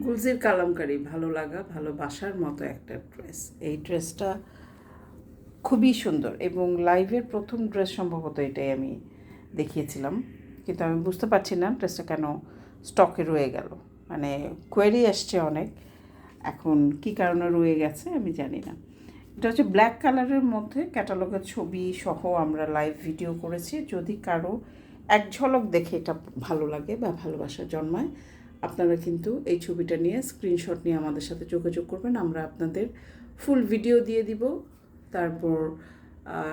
গুলজির কালামকারি, ভালো লাগা ভালোবাসার মতো একটা ড্রেস এই ড্রেসটা খুবই সুন্দর এবং লাইভের প্রথম ড্রেস সম্ভবত এটাই আমি দেখিয়েছিলাম। কিন্তু আমি বুঝতে পারছি না ড্রেসটা কেন স্টকে রয়ে গেল। মানে কোয়েরি আসছে অনেক, এখন কি কারণে রয়ে গেছে আমি জানি না। এটা হচ্ছে ব্ল্যাক কালারের মধ্যে ক্যাটালগের ছবি সহ আমরা লাইভ ভিডিও করেছি। যদি কারও এক ঝলক দেখে এটা ভালো লাগে বা ভালোবাসা জন্মায় আপনারা কিন্তু এই ছবিটা নিয়ে স্ক্রিনশট নিয়ে আমাদের সাথে যোগাযোগ করবেন। আমরা আপনাদের ফুল ভিডিও দিয়ে দিব। তারপর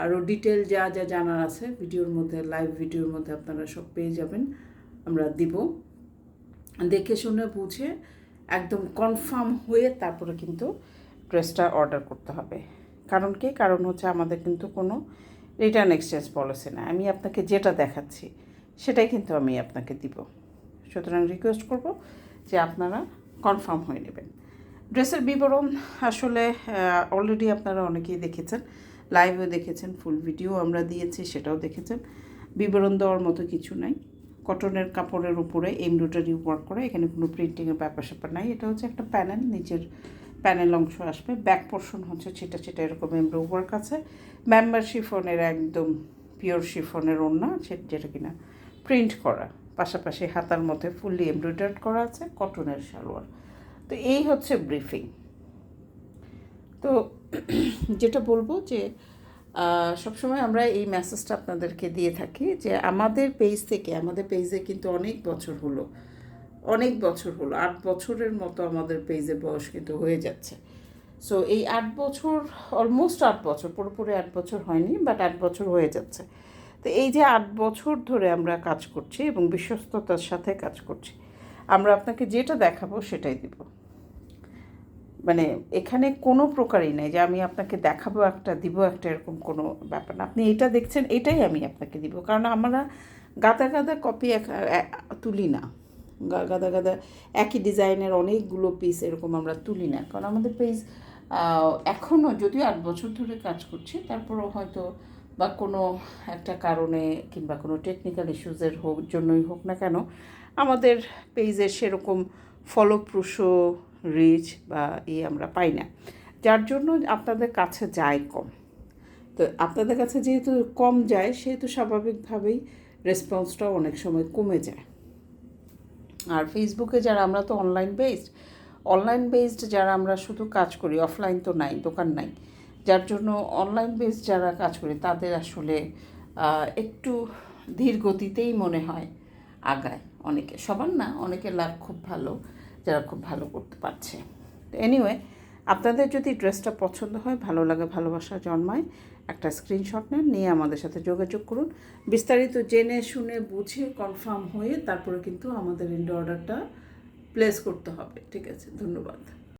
আরও ডিটেল যা যা জানার আছে ভিডিওর মধ্যে লাইভ ভিডিওর মধ্যে আপনারা সব পেয়ে যাবেন। আমরা দিব। দেখে শুনে বুঝে একদম কনফার্ম হয়ে তারপরে কিন্তু ড্রেসটা অর্ডার করতে হবে। কারণ কি? কারণ হচ্ছে আমাদের কিন্তু কোনো রিটার্ন এক্সচেঞ্জ পলিসি না আমি আপনাকে যেটা দেখাচ্ছি, সেটাই কিন্তু আমি আপনাকে দিব। সুতরাং রিকোয়েস্ট করব যে আপনারা কনফার্ম হয়ে নেবেন। ড্রেসের বিবরণ আসলে অলরেডি আপনারা অনেকেই দেখেছেন লাইভও দেখেছেন ফুল ভিডিও আমরা দিয়েছি, সেটাও দেখেছেন। বিবরণ দেওয়ার মতো কিছু নাই। কটনের কাপড়ের উপরে এমব্রয়ডারি ওয়ার্ক করা, এখানে কোনো প্রিন্টিংয়ের ব্যাপার স্যাপার নাই। এটা হচ্ছে একটা প্যানেল নিচের প্যানেল অংশ আসবে। ব্যাক পোর্শন হচ্ছে ছিটা ছিটা, এরকম এমব্রো ওয়ার্ক আছে। মেম্বার শিফনের একদম পিওর শিফনের ওড়না যেটা কিনা প্রিন্ট করা। পাশাপাশি হাতার মধ্যে ফুললি এমব্রয়ডার্ড করা আছে, কটনের সালোয়ার। তো এই হচ্ছে ব্রিফিং। তো যেটা বলব যে সবসময় আমরা এই মেসেজটা আপনাদেরকে দিয়ে থাকি যে, আমাদের পেজ থেকে, আমাদের পেজে কিন্তু অনেক বছর হলো, অনেক বছর হলো, আট বছরের মতো আমাদের পেজে বয়স কিন্তু হয়ে যাচ্ছে। সো এই আট বছর অলমোস্ট আট বছর, পুরোপুরি আট বছর হয়নি বাট আট বছর হয়ে যাচ্ছে। তো এই যে আট বছর ধরে আমরা কাজ করছি এবং বিশ্বস্ততার সাথে কাজ করছি, আমরা আপনাকে যেটা দেখাবো সেটাই দিব। মানে এখানে কোনো প্রকারই নেই যে আমি আপনাকে দেখাবো একটা, দিব একটা এরকম কোনো ব্যাপার না। আপনি এটা দেখছেন, এটাই আমি আপনাকে দিব। কারণ আমরা গাদা গাদা কপি এক তুলি না। গাদা গাদা একই ডিজাইনের অনেকগুলো পিস এরকম আমরা তুলি না। কারণ আমাদের পেজ এখনও যদিও আট বছর ধরে কাজ করছি, তারপরও হয়তো বা কোনো একটা কারণে কিংবা কোনো টেকনিক্যাল ইস্যুজের হোক, জন্যই হোক না কেন, আমাদের পেজে সেরকম ফলপ্রসূ রিচ বা ইয়ে আমরা পাই না। যার জন্য আপনাদের কাছে যায় কম। তো আপনাদের কাছে যেহেতু কম যায়, সেহেতু স্বাভাবিকভাবেই রেসপন্সটাও অনেক সময় কমে যায়। আর ফেসবুকে যারা আমরা তো অনলাইন বেসড অনলাইন বেসড যারা আমরা শুধু কাজ করি অফলাইন তো নাই, দোকান নাই। যার জন্য অনলাইন বেস যারা কাজ করে, তাদের আসলে একটু ধীর গতিতেই মনে হয় আগায় অনেকে। সবার না, অনেকের লাভ খুব ভালো, যারা খুব ভালো করতে পারছে। এনিওয়ে আপনাদের যদি ড্রেসটা পছন্দ হয়, ভালো লাগে, ভালোবাসা জন্মায়, একটা স্ক্রিনশট নেন, নিয়ে আমাদের সাথে যোগাযোগ করুন। বিস্তারিত জেনে শুনে বুঝে কনফার্ম হয়ে তারপরে কিন্তু আমাদের ইন্ডো অর্ডারটা প্লেস করতে হবে। ঠিক আছে, ধন্যবাদ।